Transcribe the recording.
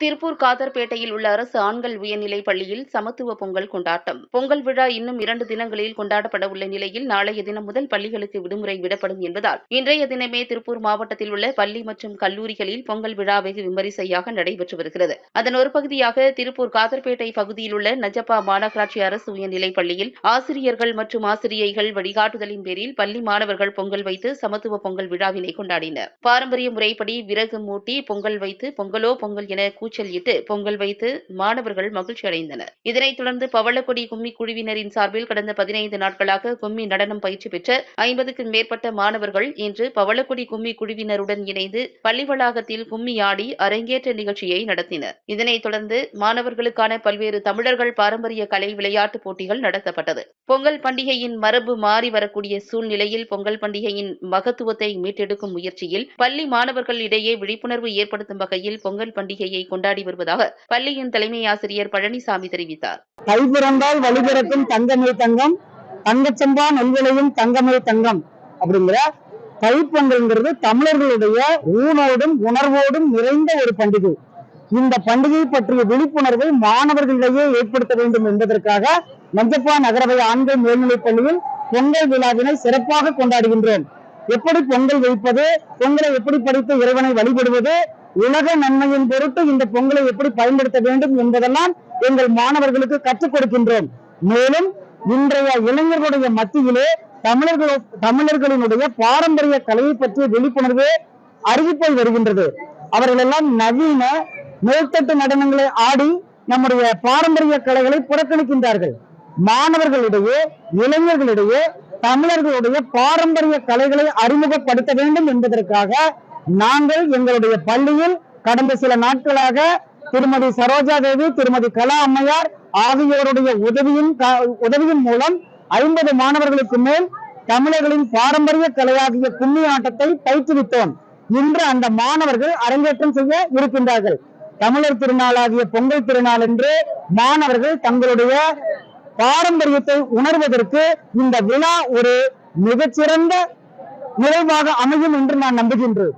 திருப்பூர் காதர்பேட்டையில் உள்ள அரசு ஆண்கள் உயர்நிலைப் பள்ளியில் சமத்துவ பொங்கல் கொண்டாட்டம். பொங்கல் விழா இன்னும் இரண்டு தினங்களில் கொண்டாடப்பட உள்ள நிலையில் நாளைய தினம் முதல் பள்ளிகளுக்கு விடுமுறை விடப்படும் என்பதால் இன்றைய தினமே திருப்பூர் மாவட்டத்தில் உள்ள பள்ளி மற்றும் கல்லூரிகளில் பொங்கல் விழா வெகு விமரிசையாக நடைபெற்று வருகிறது. அதன் ஒரு பகுதியாக திருப்பூர் காதர்பேட்டை பகுதியில் உள்ள நஜப்பா மாநகராட்சி அரசு உயர்நிலைப் பள்ளியில் ஆசிரியர்கள் மற்றும் ஆசிரியைகள் வழிகாட்டுதலின் பேரில் பள்ளி மாணவர்கள் பொங்கல் வைத்து சமத்துவ பொங்கல் விழாவினை கொண்டாடினர். பாரம்பரிய முறைப்படி விறகு மூட்டி பொங்கல் வைத்து பொங்கலோ பொங்கல் என கூச்சல் பொங்கல் வைத்து மாணவர்கள் மகிழ்ச்சி அடைந்தனர். இதனைத் தொடர்ந்து பவளக்கொடி கும்மி குழுவினரின் சார்பில் கடந்த பதினைந்து நாட்களாக கும்மி நடனம் பயிற்சி பெற்ற ஐம்பதுக்கும் மேற்பட்ட மாணவர்கள் இன்று பவளக்கொடி கும்மி குழுவினருடன் இணைந்து பள்ளி வளாகத்தில் கும்மி ஆடி அரங்கேற்ற நிகழ்ச்சியை நடத்தினர். இதனைத் தொடர்ந்து மாணவர்களுக்கான பல்வேறு தமிழர்கள் பாரம்பரிய கலை விளையாட்டுப் போட்டிகள் நடத்தப்பட்டது. பொங்கல் பண்டிகையின் மரபு மாறி வரக்கூடிய சூழ்நிலையில் பொங்கல் பண்டிகையின் மகத்துவத்தை மீட்டெடுக்கும் முயற்சியில் பள்ளி மாணவர்கள் இடையே விழிப்புணர்வு ஏற்படுத்தும் வகையில் பொங்கல் பண்டிகையை கொண்டாடி வருவதாக பள்ளியின் தலைமை ஆசிரியர் பழனிசாமி தெரிவித்தார். கைபிறந்தால் வழிபிறக்கும் தங்கமே தங்கம் தங்கச்சம்பா நெல்விளையும் தங்கமே தங்கம் அப்படிங்கிற தைப்பொங்கல்ங்கிறது தமிழர்களுடைய ஊனோடும் உணர்வோடும் நிறைந்த ஒரு பண்டிகை. இந்த பண்டிகை பற்றிய விழிப்புணர்வை மாணவர்களிடையே ஏற்படுத்த வேண்டும் என்பதற்காக நஞ்சப்பா நகரவை ஆண்கள் மேல்நிலைப் பள்ளியில் பொங்கல் விழாவினை சிறப்பாக கொண்டாடுகின்றோம். எப்படி பொங்கல் வைப்பது பொங்கலை எப்படி படித்து இறைவனை வழிபடுவது உலக நன்மையின் பொருட்டு இந்த பொங்கலை எப்படி பயன்படுத்த வேண்டும் என்பதெல்லாம் எங்கள் மாணவர்களுக்கு கற்றுக் கொடுக்கின்றோம். மேலும் இன்றைய இளைஞர்களுடைய மத்தியிலே தமிழர்களோ தமிழர்களினுடைய பாரம்பரிய கலையை பற்றிய விழிப்புணர்வு அறிவிப்பை வருகின்றது. அவர்கள் எல்லாம் நவீன மேல்தட்டு நடனங்களை ஆடி நம்முடைய பாரம்பரிய கலைகளை புறக்கணிக்கின்றார்கள். மாணவர்களிடையே இளைஞர்களிடையே தமிழர்களுடைய பாரம்பரிய கலைகளை அறிமுகப்படுத்த வேண்டும் என்பதற்காக நாங்கள் எங்களுடைய பள்ளியில் கடந்த சில நாட்களாக திருமதி சரோஜா தேவி திருமதி கலா அம்மையார் ஆகியோருடைய உதவியின் உதவியின் மூலம் ஐம்பது மாணவர்களுக்கு மேல் தமிழர்களின் பாரம்பரிய கலையாகிய கும்மி ஆட்டத்தை பயிற்றுவித்தோம். இன்று அந்த மாணவர்கள் அரங்கேற்றம் செய்ய இருக்கின்றார்கள். தமிழர் திருநாளாகிய பொங்கல் திருநாள் என்று மாணவர்கள் தங்களுடைய பாரம்பரியத்தை உணர்வதற்கு இந்த விழா ஒரு மிகச்சிறந்த நிறைவாக அமையும் என்று நான் நம்புகின்றேன்.